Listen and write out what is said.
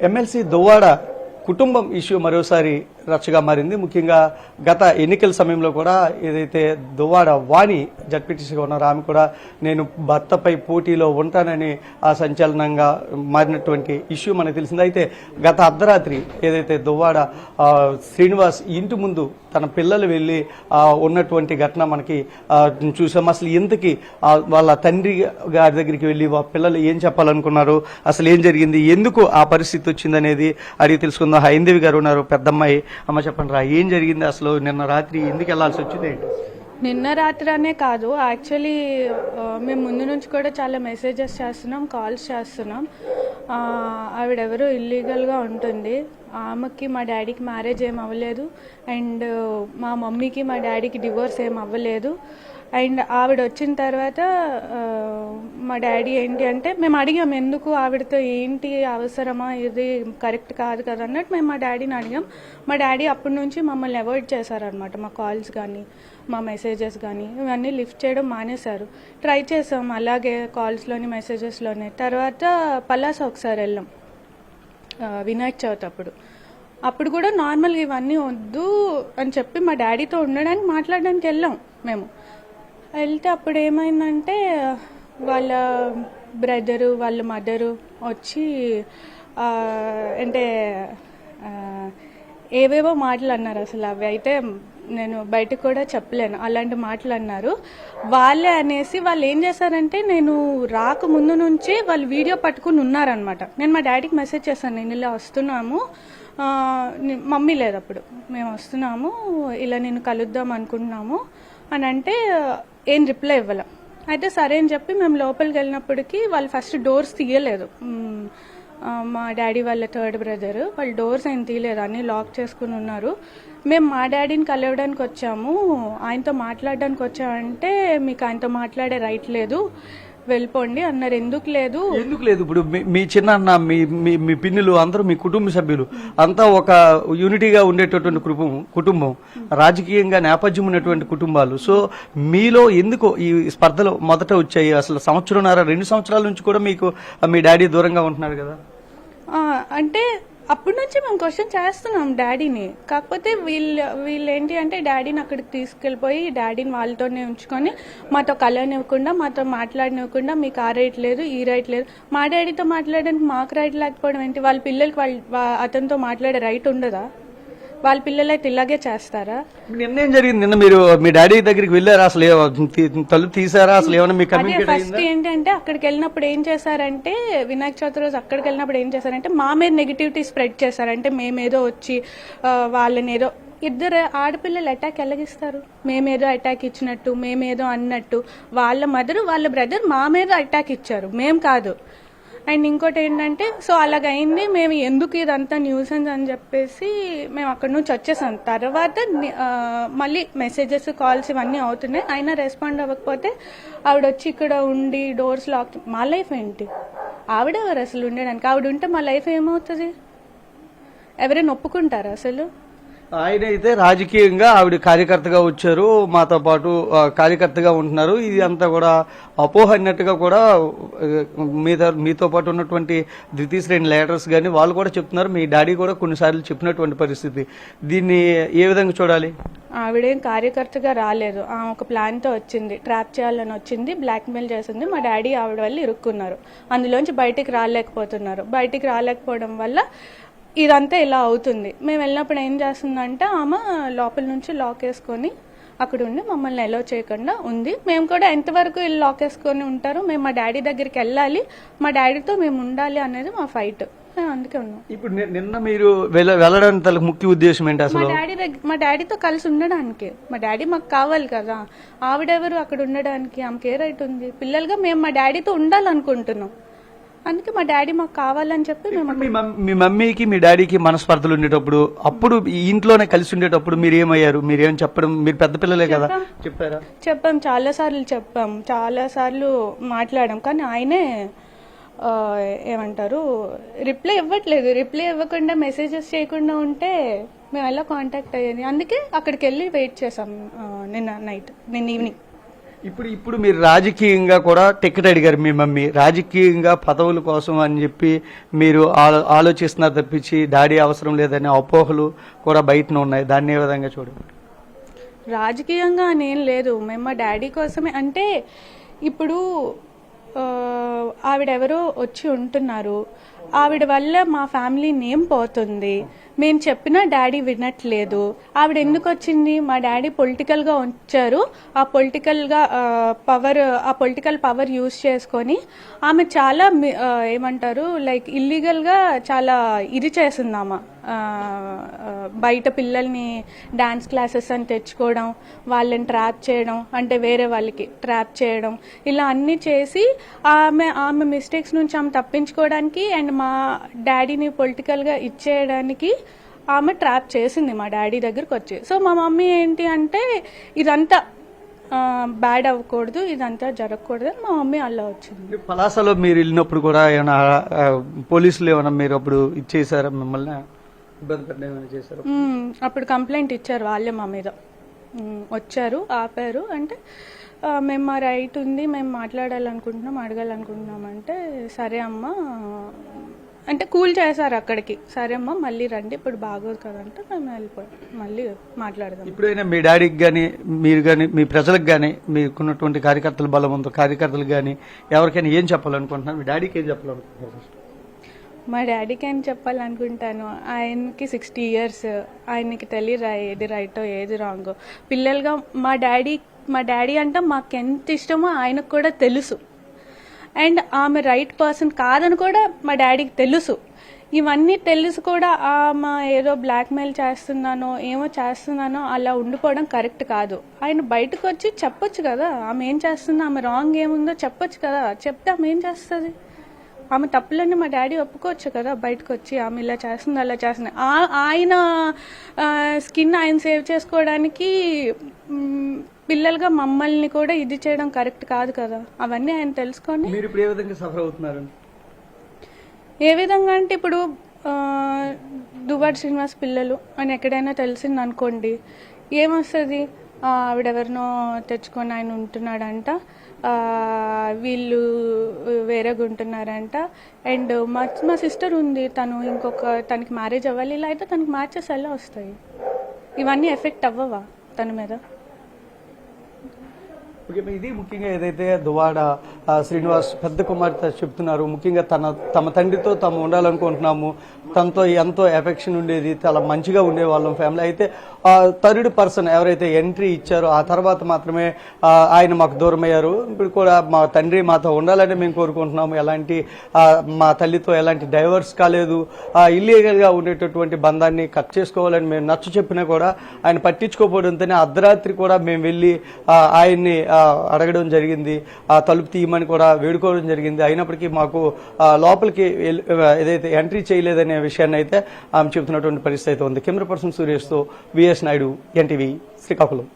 MLC Duvvada కుటుంబం issue మరోసారి రచ్చగా మారింది. ముఖ్యంగా గత ఎన్నికల సమయంలో కూడా ఏదైతే దువ్వాడ వాణి జడ్పీటీసీగా ఉన్నారో ఆమె కూడా నేను భర్తపై పోటీలో ఉంటానని ఆ సంచలనంగా మారినటువంటి ఇష్యూ మనకు తెలిసింది. అయితే గత అర్ధరాత్రి ఏదైతే దువ్వాడ శ్రీనివాస్ ఇంటి ముందు తన పిల్లలు వెళ్ళి ఉన్నటువంటి ఘటన మనకి చూసాం. అసలు ఇంతకి వాళ్ళ తండ్రి గారి దగ్గరికి వెళ్ళి పిల్లలు ఏం చెప్పాలనుకున్నారు? అసలు ఏం జరిగింది? ఎందుకు ఆ పరిస్థితి వచ్చిందనేది అడిగి తెలుసుకుందాం. హైందేవి గారు ఉన్నారు పెద్దమ్మాయి. అమ్మ చెప్పండి రా ఏం జరిగింది అసలు? నిన్న రాత్రి ఎందుకు వెళ్ళాల్సి వచ్చింది నిన్న రాత్రి అనే కాదు. యాక్చువల్లీ మేము ముందు నుంచి కూడా చాలా మెసేజెస్ చేస్తున్నాం కాల్స్ చేస్తున్నాం. ఆ, ఆవిడెవరో ఇల్లీగల్గా ఉంటుంది. ఆమెకి మా డాడీకి మ్యారేజ్ ఏం అవ్వలేదు. అండ్ మా మమ్మీకి మా డాడీకి డివోర్స్ ఏం అవ్వలేదు. అండ్ ఆవిడ వచ్చిన తర్వాత మా డాడీ ఏంటి అంటే మేము అడిగాం ఎందుకు ఆవిడతో ఏంటి అవసరమా ఇది కరెక్ట్ కాదు కదా అన్నట్టు మేము మా డాడీని అడిగాం. మా డాడీ అప్పటి నుంచి మమ్మల్ని అవాయిడ్ చేశారనమాట మా కాల్స్ కానీ మా మెసేజెస్ కానీ ఇవన్నీ లిఫ్ట్ చేయడం మానేశారు. ట్రై చేసాం అలాగే కాల్స్లోని మెసేజెస్లోనే. తర్వాత పలాస ఒకసారి వెళ్ళాం వినాయక చవితి అప్పుడు. అప్పుడు కూడా నార్మల్గా ఇవన్నీ వద్దు అని చెప్పి మా డాడీతో ఉండడానికి మాట్లాడడానికి వెళ్ళాం మేము. వెళ్తే అప్పుడు ఏమైందంటే వాళ్ళ బ్రదరు వాళ్ళ మదరు వచ్చి అంటే ఏవేవో మాటలు అన్నారు అసలు అవి. అయితే నేను బయటకు కూడా చెప్పలేను. అలాంటి మాటలు అన్నారు. వాళ్ళే అనేసి వాళ్ళు ఏం చేశారంటే నేను రాకముందు నుంచి వాళ్ళు వీడియో పట్టుకుని ఉన్నారనమాట నేను మా డాడీకి మెసేజ్ చేశాను నేను ఇలా వస్తున్నాము. మమ్మీ లేదు అప్పుడు మేము వస్తున్నాము ఇలా నేను కలుద్దాం అనుకుంటున్నాము. అని అంటే ఏం రిప్లై ఇవ్వలే. అయితే సరే అని చెప్పి మేము లోపలికి వెళ్ళినప్పటికీ వాళ్ళు ఫస్ట్ డోర్స్ తీయలేదు. మా డాడీ వాళ్ళ థర్డ్ బ్రదర్ వాళ్ళు డోర్స్ ఆయన తీయలేదు అన్నీ లాక్ చేసుకుని ఉన్నారు. మేము మా డాడీని కలవడానికి వచ్చాము. ఆయనతో మాట్లాడడానికి వచ్చామంటే మీకు ఆయనతో మాట్లాడే రైట్ లేదు. వెళ్ళిపోండి అన్నారు. ఎందుకు లేదు? ఎందుకు లేదు? ఇప్పుడు మీ- చిన్న అన్న మీ మీ పిన్నులు అందరూ మీ కుటుంబ సభ్యులు అంతా ఒక యూనిటీగా ఉండేటటువంటి కుటుంబం కుటుంబం రాజకీయంగా నేపథ్యం ఉన్నటువంటి కుటుంబాలు. సో మీలో ఎందుకు ఈ స్పర్ధలు మొదట వచ్చాయి? అసలు సంవత్సరంన్నర రెండు సంవత్సరాల నుంచి కూడా మీకు మీ డాడీ దూరంగా ఉంటున్నారు కదా? అంటే అప్పటి నుంచి మేము క్వశ్చన్ చేస్తున్నాం డాడీని. కాకపోతే వీళ్ళు వీళ్ళు ఏంటి అంటే డాడీని అక్కడికి తీసుకెళ్ళిపోయి డాడీని వాళ్ళతోనే ఉంచుకొని మాతో కలవనివ్వకుండా మాతో మాట్లాడనివ్వకుండా మీకు ఆ రైట్ లేదు ఈ రైట్ లేదు. మా డాడీతో మాట్లాడడానికి మాకు రైట్ లేకపోవడం ఏంటి? వాళ్ళ పిల్లలకి వాళ్ళ అతనితో మాట్లాడే రైట్ ఉండదా? వాళ్ళ పిల్లలు అయితే ఇలాగే చేస్తారా? నిన్న ఏం జరిగింది? నిన్న మీరు మీ డాడీ దగ్గరికి వెళ్ళారా? అసలు ఏ- తీ- తలుపు తీసారా అసలు ఏమైనా మీకు అదే కమ్యూనికేట్ ఫస్ట్ ఏంటంటే అక్కడికి వెళ్ళినప్పుడు ఏం చేశారంటే వినాయక చవితి రోజు అక్కడికి వెళ్ళినప్పుడు ఏం చేశారంటే మా మీద నెగిటివిటీ స్ప్రెడ్ చేశారంటే మేమేదో వచ్చి ఆ, వాళ్ళని ఏదో ఇద్దరు ఆడపిల్లలు అటాక్ ఎలాగిస్తారు? మేమేదో అటాక్ ఇచ్చినట్టు మేమేదో అన్నట్టు వాళ్ళ మదర్ వాళ్ళ బ్రదర్ మా మీద అటాక్ ఇచ్చారు. మేం కాదు. అండ్ ఇంకోటి ఏంటంటే సో అలాగైంది మేము ఎందుకు ఇదంతా న్యూసెన్స్ అని చెప్పేసి మేము అక్కడ నుంచి వచ్చేసాం. తర్వాత మళ్ళీ మెసేజెస్ కాల్స్ ఇవన్నీ అవుతున్నాయి. అయినా రెస్పాండ్ అవ్వకపోతే ఆవిడ వచ్చి ఇక్కడ ఉండి డోర్స్ లాక్ మా లైఫ్ ఏంటి? ఆవిడెవరు అసలు ఉండడానికి ఆవిడ ఉంటే మా లైఫ్ ఏమవుతుంది? ఎవరైనా ఒప్పుకుంటారా అసలు? ఆయన అయితే రాజకీయంగా ఆవిడ కార్యకర్తగా వచ్చారు. మాతో పాటు కార్యకర్తగా ఉంటున్నారు. ఇది అంతా కూడా అపోహ అన్నట్టుగా కూడా మీతో మీద మీతో పాటు ఉన్నటువంటి ద్వితీయ శ్రేణి లీడర్స్ కానీ వాళ్ళు కూడా చెప్తున్నారు. మీ డాడీ కూడా కొన్నిసార్లు చెప్పినటువంటి పరిస్థితి. దీన్ని ఏ విధంగా చూడాలి? ఆవిడేం కార్యకర్తగా రాలేదు. ఆమె ఒక ప్లాన్తో వచ్చింది. ట్రాప్ చేయాలని వచ్చింది. బ్లాక్మెయిల్ చేసింది. మా డాడీ ఆవిడ వల్ల ఇరుక్కున్నారు. అందులోంచి బయటికి రాలేకపోతున్నారు. బయటికి రాలేకపోవడం వల్ల ఇదంతా ఇలా అవుతుంది. మేము వెళ్ళినప్పుడు ఏం చేస్తుందంటే ఆమె లోపల నుంచి లాక్ వేసుకొని అక్కడ ఉండి మమ్మల్ని ఎలో చేయకుండా ఉంది. మేము కూడా ఎంతవరకు వీళ్ళు లాక్ వేసుకొని ఉంటారో మేము మా డాడీ దగ్గరికి వెళ్ళాలి. మా డాడీతో మేము ఉండాలి అనేది మా ఫైట్ అందుకే ఉన్నాం. ఇప్పుడు నిన్న మీరు వెళ్ళ- వెళ్ళడానికి ముఖ్య ఉద్దేశం ఏంటి మా అసలు? డాడీ దగ్గర మా డాడీతో కలిసి ఉండడానికి. మా డాడీ మాకు కావాలి కదా. ఆవిడెవరు అక్కడ ఉండడానికి? ఆమెకి ఏ రైట్ ఉంది? పిల్లలుగా మేము మా డాడీతో ఉండాలనుకుంటున్నాం. అందుకే మా డాడీ మాకు కావాలని చెప్పి మేము మీ మమ్- మీ మమ్మీకి మీ డాడీకి మనస్పర్ధలు ఉండేటప్పుడు అప్పుడు ఈ ఇంట్లోనే కలిసి ఉండేటప్పుడు మీరు ఏమయ్యారు మీరు ఏం చెప్పడం? మీరు పెద్ద పిల్లలే కదా. చెప్పారా? చెప్పాం. చాలా సార్లు చెప్పాం. చాలా సార్లు మాట్లాడాం. కానీ ఆయనే ఆ, ఏమంటారు రిప్లై ఇవ్వట్లేదు. రిప్లై ఇవ్వకుండా మెసేజెస్ చేయకుండా ఉంటే మేము ఎలా కాంటాక్ట్ అయ్యేది? అందుకే అక్కడికి వెళ్ళి వెయిట్ చేసాం ఆ, నిన్న నైట్ నిన్న ఈవినింగ్. ఇప్పుడు ఇప్పుడు మీరు రాజకీయంగా కూడా టికెట్ అడిగారు మీ మమ్మీ. రాజకీయంగా పదవుల కోసం అని చెప్పి మీరు ఆలో ఆలోచిస్తున్నారు తప్పించి దాడి అవసరం లేదనే అపోహలు కూడా బయటనే ఉన్నాయి. దాన్ని ఏ విధంగా చూడండి? రాజకీయంగా నేను లేదు. మేము మా డాడీ కోసమే. అంటే ఇప్పుడు ఆవిడెవరో వచ్చి ఉంటున్నారు. ఆవిడ వల్ల మా ఫ్యామిలీ నేమ్ పోతుంది. మేము చెప్పినా డాడీ వినట్లేదు. ఆవిడ ఎందుకు వచ్చింది మా డాడీ పొలిటికల్గా వచ్చారు. ఆ పొలిటికల్గా పవర్ ఆ పొలిటికల్ పవర్ యూజ్ చేసుకొని ఆమె చాలా మి- ఏమంటారు లైక్ ఇల్లీగల్గా చాలా ఇది చేసింది ఆమె. బయట పిల్లల్ని డాన్స్ క్లాసెస్ అని తెచ్చుకోవడం వాళ్ళని ట్రాప్ చేయడం అంటే వేరే వాళ్ళకి ట్రాప్ చేయడం ఇలా అన్నీ చేసి ఆమె ఆమె మిస్టేక్స్ నుంచి ఆమె తప్పించుకోవడానికి అండ్ మా డాడీని పొలిటికల్గా ఇచ్చేయడానికి ఆమె ట్రాప్ చేసింది మా డాడీ దగ్గరకు వచ్చి సో మా మమ్మీ ఏంటి అంటే ఇదంతా బ్యాడ్ అవ్వకూడదు ఇదంతా జరగకూడదు అని మా మమ్మీ అలా వచ్చింది పలాసలో మీరు వెళ్ళినప్పుడు కూడా ఏమైనా పోలీసులు ఏమైనా మీరు అప్పుడు ఇచ్చేసారా మిమ్మల్ని. అప్పుడు కంప్లైంట్ ఇచ్చారు వాళ్ళే మా మీద. వచ్చారు ఆపారు అంటే మేము మా రైట్ ఉంది మేము మాట్లాడాలనుకుంటున్నాం అడగాలనుకుంటున్నాం అంటే సరే అమ్మా. అంటే కూల్ చేశారు అక్కడికి. సరే అమ్మా మళ్ళీ రండి ఇప్పుడు బాగోదు కదంటే మేము వెళ్ళిపోయాం. మళ్ళీ మాట్లాడదాం. ఇప్పుడైనా మీ డాడీకి కానీ మీరు కానీ మీ ప్రజలకు కానీ మీకున్నటువంటి కార్యకర్తల బలం ఉందో కార్యకర్తలకు కానీ ఎవరికైనా ఏం చెప్పాలనుకుంటున్నారు? మీ డాడీకి ఏం చెప్పాలనుకుంటున్నారు మా డాడీకి ఏం చెప్పాలనుకుంటాను? ఆయనకి సిక్స్టీ ఇయర్స్ ఆయనకి తెలియరా ఏది రైటో ఏది రాంగో? పిల్లలుగా మా డాడీ మా డాడీ అంటే మాకు ఎంత ఇష్టమో ఆయనకు కూడా తెలుసు. అండ్ ఆమె రైట్ పర్సన్ కాదని కూడా మా డాడీకి తెలుసు. ఇవన్నీ తెలుసు కూడా ఆమె ఏదో బ్లాక్మెయిల్ చేస్తున్నానో ఏమో చేస్తున్నానో అలా ఉండిపోవడం కరెక్ట్ కాదు. ఆయన బయటకు వచ్చి చెప్పొచ్చు కదా ఆమె ఏం చేస్తుందో ఆమె రాంగ్ ఏముందో చెప్పొచ్చు కదా చెప్తే ఆమె ఏం చేస్తుంది? ఆమె తప్పులన్నీ మా డాడీ ఒప్పుకోవచ్చు కదా బయటకు వచ్చి ఆమె ఇలా చేస్తుంది అలా చేస్తుంది. ఆ- ఆయన స్కిన్ ఆయన సేవ్ చేసుకోవడానికి పిల్లలుగా మమ్మల్ని కూడా ఇది చేయడం కరెక్ట్ కాదు కదా? అవన్నీ ఆయన తెలుసుకొని మీరు ఇప్పుడు ఏ విధంగా సఫర్ అవుతున్నారు? ఏ విధంగా అంటే ఇప్పుడు దువ్వాడు శ్రీనివాస్ పిల్లలు అని ఎక్కడైనా తెలిసింది అనుకోండి ఏమొస్తుంది ఆవిడెవరినో తెచ్చుకొని ఆయన ఉంటున్నాడంట వీళ్ళు వేరేగా ఉంటున్నారంట అండ్ మా మా సిస్టర్ ఉంది తను ఇంకొక తనకి మ్యారేజ్ అవ్వాలి ఇలా అయితే తనకి మ్యాచెస్ ఎలా వస్తాయి? ఇవన్నీ ఎఫెక్ట్ అవ్వవా తన మీద? ఓకే ఇది ముఖ్యంగా ఏదైతే దువాడ శ్రీనివాస్ పెద్ద కుమార్తె చెప్తున్నారు. ముఖ్యంగా తన తమ తండ్రితో తాము ఉండాలనుకుంటున్నాము. తనతో ఎంతో ఎఫెక్షన్ ఉండేది. చాలా మంచిగా ఉండేవాళ్ళం ఫ్యామిలీ అయితే థర్డ్ పర్సన్ ఎవరైతే ఎంట్రీ ఇచ్చారో ఆ తర్వాత మాత్రమే ఆయన మాకు దూరం అయ్యారు. ఇప్పుడు కూడా మా తండ్రి మాతో ఉండాలని మేము కోరుకుంటున్నాము. ఎలాంటి మా తల్లితో ఎలాంటి డైవర్స్ కాలేదు. ఇల్లీగల్గా ఉండేటటువంటి బంధాన్ని కట్ చేసుకోవాలని మేము నచ్చ చెప్పినా కూడా ఆయన పట్టించుకోకపోవడంతోనే అర్ధరాత్రి కూడా మేము వెళ్ళి ఆయన్ని అడగడం జరిగింది. ఆ తలుపు తీయమని కూడా వేడుకోవడం జరిగింది. అయినప్పటికీ మాకు లోపలికి ఏదైతే ఎంట్రీ చేయలేదనే విషయాన్ని అయితే ఆమె చెబుతున్నటువంటి పరిస్థితి అయితే ఉంది. కెమెరా పర్సన్ సురేష్తో విఎస్ నాయుడు ఎన్టీవీ శ్రీకాకుళం.